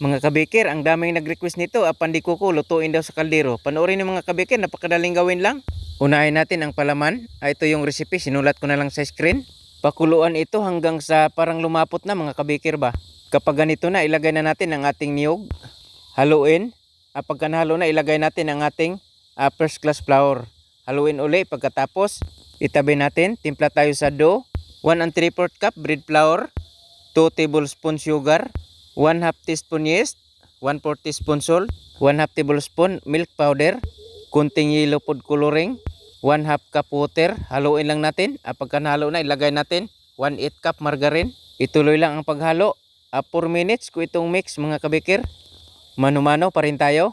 Mga kabikir, ang daming nag-request nito, ah, pandikuko, lutuin daw sa kaldero. Panoorin niyo mga kabikir, napakadaling gawin lang. Unahin natin ang palaman. Ah, ito yung recipe, sinulat ko na lang sa screen. Pakuluan ito hanggang sa parang lumapot na mga kabikir ba. Kapag ganito na, ilagay na natin ang ating niyog. Haluin. Ah, pagka nahalo na, ilagay natin ang ating ah, first class flour. Haluin uli. Pagkatapos, itabi natin. Timpla tayo sa dough. 1 and 3 4 cup bread flour. 2 tablespoon sugar. 1 half teaspoon yeast. 1 4 teaspoon salt. 1 half tablespoon milk powder. Kunting yellow food coloring. 1 half cup water. Haluin lang natin. Ah, nahalo na, ilagay natin 1 8 cup margarine. Ituloy lang ang paghalo. Ah, 4 minutes ko itong mix mga kabikir. Mano-mano pa rin tayo.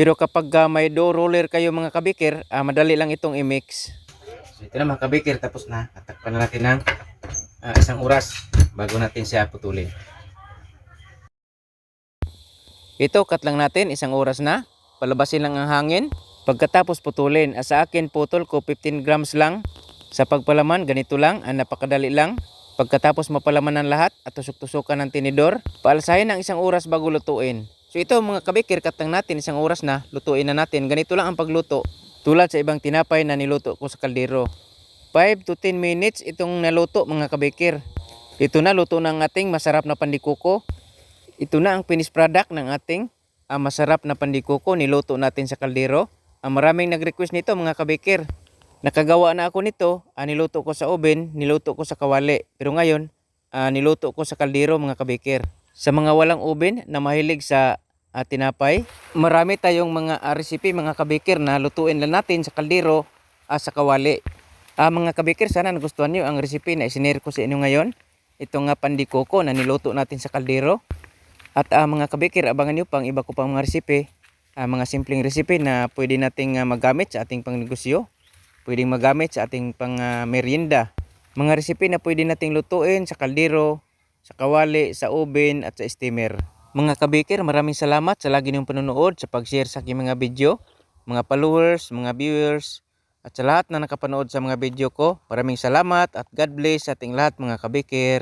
Pero kapag ah, may dough roller kayo mga kabikir, ah, madali lang itong i-mix. So ito na mga kabikir, tapos na. Tatakpan na natin ng ah, isang oras bago natin siya putulin. Ito, cut lang natin, isang oras na. Palabasin lang ang hangin. Pagkatapos putulin, ah, sa akin putol ko 15 grams lang. Sa pagpalaman, ganito lang, ah, napakadali lang. Pagkatapos mapalaman ng lahat at tusok-tusukan ng tinidor, paalsahin ng isang oras bago lutuin. So ito mga kabikir, cut lang natin, isang oras na, lutuin na natin. Ganito lang ang pagluto. Tulad sa ibang tinapay na niluto ko sa kaldero. 5 to 10 minutes itong naluto mga kabikir. Ito na luto ng ating masarap na pandikuko. Ito na ang finished product ng ating ah, masarap na pandikuko niluto natin sa kaldero. Ang maraming nag-request nito mga kabikir. Nakagawa na ako nito, ah, niluto ko sa oven, niluto ko sa kawali. Pero ngayon, ah, niluto ko sa kaldero mga kabikir. Sa mga walang oven na mahilig sa ah, tinapay, marami tayong mga ah, recipe mga kabikir na lutuin lang natin sa kaldero ah, sa kawali. Ah, mga kabikir, sana nagustuhan niyo ang recipe na isinare ko sa inyo ngayon. Ito nga pandikoko na niluto natin sa kaldero. At ah, mga kabikir, abangan niyo pang iba ko pang mga recipe. Ah, mga simpleng recipe na pwede nating ah, magamit sa ating pangnegosyo. Pwedeng magamit sa ating pang merienda. Mga recipe na pwede nating lutuin sa kaldero, sa kawali, sa oven at sa steamer. Mga kabikir, maraming salamat sa lagi niyong panonood, sa pag-share sa aking mga video, mga followers, mga viewers, at sa lahat na nakapanood sa mga video ko. Maraming salamat at God bless sa ating lahat mga kabikir.